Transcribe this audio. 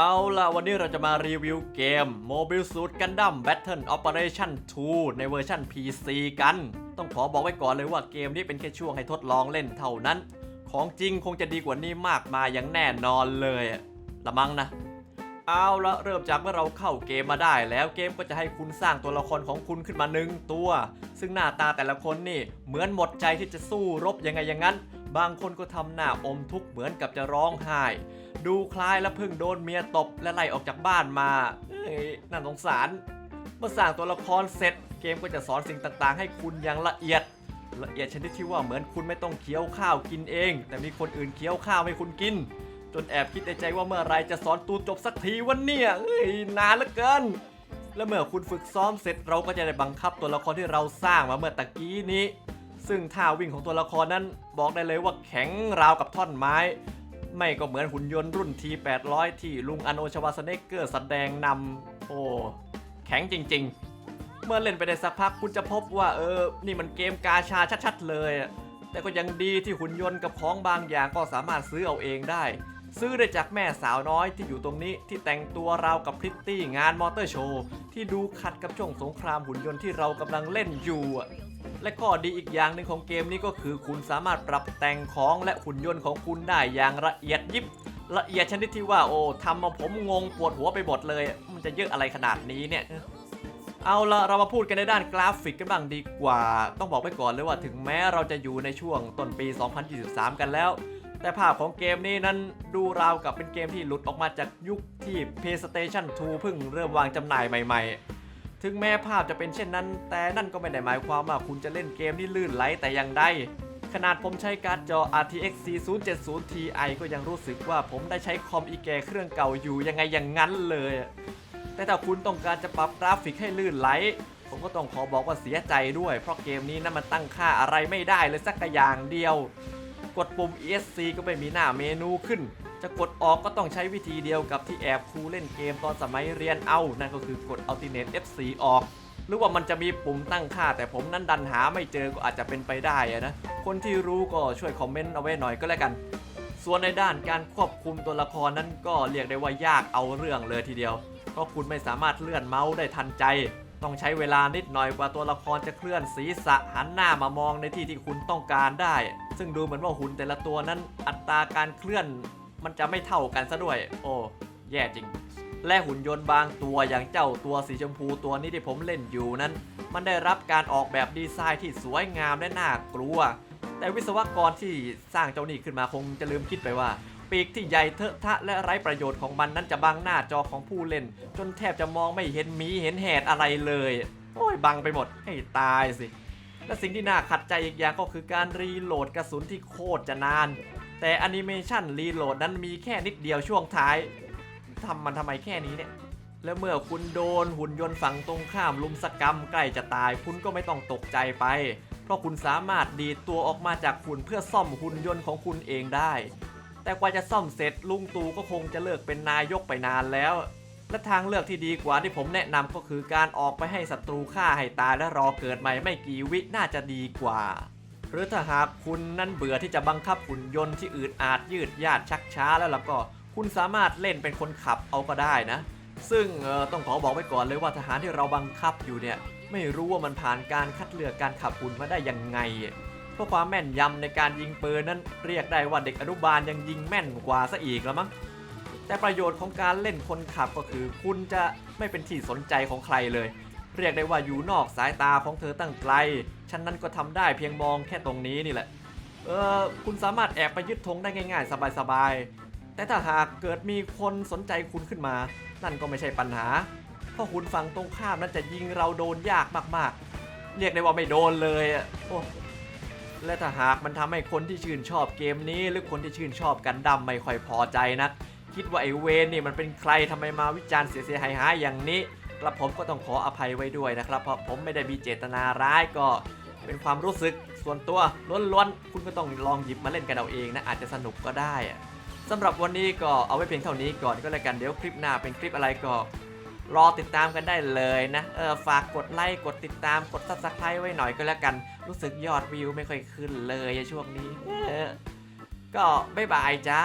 เอาล่ะ วันนี้เราจะมารีวิวเกม Mobile Suit Gundam Battle Operation 2 ในเวอร์ชัน PC กัน ต้องขอบอกไว้ก่อนเลยว่าเกมนี้เป็นแค่ช่วงให้ทดลองเล่นเท่านั้น ของจริงคงจะดีกว่านี้มากมายอย่างแน่นอนเลยละมั้งนะ เอาละเริ่มจากเมื่อเราเข้าเกมมาได้แล้วเกมก็จะให้คุณสร้างตัวละครของคุณขึ้นมาหนึ่งตัว ซึ่งหน้าตาแต่ละคนนี่เหมือนหมดใจที่จะสู้รบยังไงอย่างนั้น บางคนก็ทำหน้าอมทุกข์เหมือนกับจะร้องไห้ ดูคล้ายและเพิ่งโดนเมียตบและไล่ออกจากบ้านมาเอ้ยน่าสงสาร เมื่อสร้างตัวละครเสร็จ เกมก็จะสอนสิ่งต่างๆ ให้คุณอย่างละเอียด ละเอียดชนิดที่ว่าเหมือนคุณไม่ต้องเคี้ยวข้าวกินเอง แต่มีคนอื่นเคี้ยวข้าวให้คุณกิน จนแอบคิดในใจว่าเมื่อไรจะสอนตูจบสักทีวันเนี่ยเอ้ยนานเหลือเกินและเมื่อคุณฝึกซ้อมเสร็จเราก็จะได้บังคับตัวละครที่เราสร้างมาเมื่อตะกี้นี้ ซึ่งท่าวิ่งของตัวละครนั้นบอกได้เลยว่าแข็งราวกับท่อนไม้ ไม่ก็เหมือนหุ่นยนต์รุ่น T800 ที่ลุงอโนชวาสเนกเกอร์แสดงนำโอ้แข็งจริง ๆ เมื่อเล่นไปได้สักพักคุณจะพบว่าเออ นี่มันเกมกาชาชัดๆ เลยอะแต่ก็ยังดีที่หุ่นยนต์กับของบางอย่างก็สามารถซื้อเอาเองได้ ซื้อได้จากแม่สาวน้อยที่อยู่ตรงนี้ที่แต่งตัวราวกับพริตตี้งานมอเตอร์โชว์ที่ดูขัดกับช่วงสงครามหุ่นยนต์ที่เรากำลังเล่นอยู่ และข้อดีอีกอย่างหนึ่งของเกมนี้ก็คือ คุณสามารถปรับแต่งของและหุ่นยนต์ของคุณได้อย่างละเอียดยิบ ละเอียดชนิดที่ว่าโอ้ทำมาผมงงปวดหัวไปหมดเลย มันจะเยอะอะไรขนาดนี้เนี่ยเอาละเรามาพูดกันในด้านกราฟิกกันบ้างดีกว่า ต้องบอกไปก่อนเลยว่าถึงแม้เราจะอยู่ในช่วงต้นปี 2023 กันแล้ว แต่ภาพของเกมนี้นั้นดูราวกับเป็นเกมที่หลุดออกมาจากยุคที่ PlayStation 2 เพิ่งเริ่มวางจำหน่ายใหม่ ๆ ถึงแม้ภาพจะเป็นเช่นนั้น แต่นั่นก็ไม่ได้หมายความว่าคุณจะเล่นเกมที่ลื่นไหลแต่อย่างใด ขนาดผมใช้การ์ดจอ RTX 4070 Ti ก็ยังรู้สึกว่าผมได้ใช้คอมอีแกเครื่องเก่าอยู่ยังไงอย่างนั้นเลย แต่ถ้าคุณต้องการจะปรับกราฟิกให้ลื่นไหล ผมก็ต้องขอบอกว่าเสียใจด้วย เพราะเกมนี้นั้นมันตั้งค่าอะไรไม่ได้เลยสักอย่างเดียว กดปุ่ม ESC ก็ไม่มีหน้าเมนูขึ้น จะกดออกก็ต้องใช้วิธีเดียวกับที่แอบครูเล่นเกมตอนสมัยเรียนเอา นั่นก็คือกด Alternate F4 ออก หรือว่ามันจะมีปุ่มตั้งค่า แต่ผมนั้นดันหาไม่เจอก็อาจจะเป็นไปได้อะนะ คนที่รู้ก็ช่วยคอมเมนต์เอาไว้หน่อยก็แล้วกัน ส่วนในด้านการควบคุมตัวละครนั้นก็เรียกได้ว่ายากเอาเรื่องเลยทีเดียว เพราะคุณไม่สามารถเลื่อนเมาส์ได้ทันใจ ต้องใช้เวลานิดหน่อยกว่าตัวละครจะเคลื่อนศีรษะหันหน้ามามองในที่ที่คุณต้องการได้ ซึ่งดูเหมือนว่าหุ่นแต่ละตัวนั้นอัตราการเคลื่อน มันจะไม่เท่ากันซะด้วย โอ้ แย่จริง และหุ่นยนต์บางตัวอย่างเจ้าตัวสีชมพูตัวนี้ที่ผมเล่นอยู่นั้น มันได้รับการออกแบบดีไซน์ที่สวยงามและน่ากลัว แต่วิศวกรที่สร้างเจ้านี่ขึ้นมาคงจะลืมคิดไปว่า ปีกที่ใหญ่เทอะทะและไร้ประโยชน์ของมันนั้นจะบังหน้าจอของผู้เล่น จนแทบจะมองไม่เห็นมีเห็นแหดอะไรเลย โอ้ยบังไปหมดให้ตายสิและสิ่งที่น่าขัดใจอีกอย่างก็คือการรีโหลดกระสุนที่โคตรจะนาน แต่แอนิเมชันรีโหลดนั้นมีแค่นิดเดียวช่วงท้ายทำมันทำไมแค่นี้เนี่ยแล้วเมื่อคุณโดนหุ่นยนต์ฝั่งตรงข้ามลุมสกรรมใกล้จะตาย คุณก็ไม่ต้องตกใจไป เพราะคุณสามารถดีดตัวออกมาจากหุ่นเพื่อซ่อมหุ่นยนต์ของคุณเองได้ แต่กว่าจะซ่อมเสร็จลุงตูก็คงจะเลิกเป็นนายกไปนานแล้ว และทางเลือกที่ดีกว่าที่ผมแนะนำก็คือการออกไปให้ศัตรูฆ่าให้ตายและรอเกิดใหม่ไม่กี่วิน่าจะดีกว่า หรือถ้าหากคุณนั้นเบื่อที่จะบังคับหุ่นยนต์ที่อืดอาดยืดยาดชักช้าแล้วล่ะก็คุณสามารถเล่นเป็นคนขับเอาก็ได้นะ ซึ่งต้องขอบอกไว้ก่อนเลยว่าทหารที่เราบังคับอยู่เนี่ยไม่รู้ว่ามันผ่านการคัดเลือกการขับหุ่นมาได้ยังไง เพราะความแม่นยำในการยิงปืนนั้นเรียกได้ว่าเด็กอนุบาลยังยิงแม่นกว่าซะอีกแล้วมั้งแต่ประโยชน์ของการเล่นคนขับก็คือ คุณจะไม่เป็นที่สนใจของใครเลย เรียกได้ว่าอยู่นอกสายตาของเธอตั้งไกล ฉันนั้นก็ทำได้เพียงมองแค่ตรงนี้นี่แหละ เออคุณสามารถแอบไปยึดธงได้ง่าย ๆ สบายๆ แต่ถ้าหากเกิดมีคนสนใจคุณขึ้นมา นั่นก็ไม่ใช่ปัญหา เพราะคุณฝั่งตรงข้ามนั้นจะยิงเราโดนยากมากๆ เรียกได้ว่าไม่โดนเลยอะโอ้และถ้าหากมันทำให้คนที่ชื่นชอบเกมนี้ หรือคนที่ชื่นชอบกันดั้มไม่ค่อยพอใจนะคิดว่าไอ้เวนนี่มันเป็นใครทำไมมาวิจารณ์เสียหายหายๆอย่างนี้ กระผมก็ต้องขออภัยไว้ด้วยนะครับ เพราะผมไม่ได้มีเจตนาร้ายก็เป็นความรู้สึกส่วนตัวล้วนๆ คุณก็ต้องลองหยิบมาเล่นกันเอาเองนะ อาจจะสนุกก็ได้สำหรับวันนี้ก็เอาไว้เพียงเท่านี้ก่อนก็แล้วกันเดี๋ยวคลิปหน้าเป็นคลิปอะไรก็รอติดตามกันได้เลยนะ เออฝากกดไลค์ กดติดตาม กดซับสไครต์ไว้หน่อยก็แล้วกัน รู้สึกยอดวิวไม่ค่อยขึ้นเลยช่วงนี้ ก็บ๊ายบายจ้า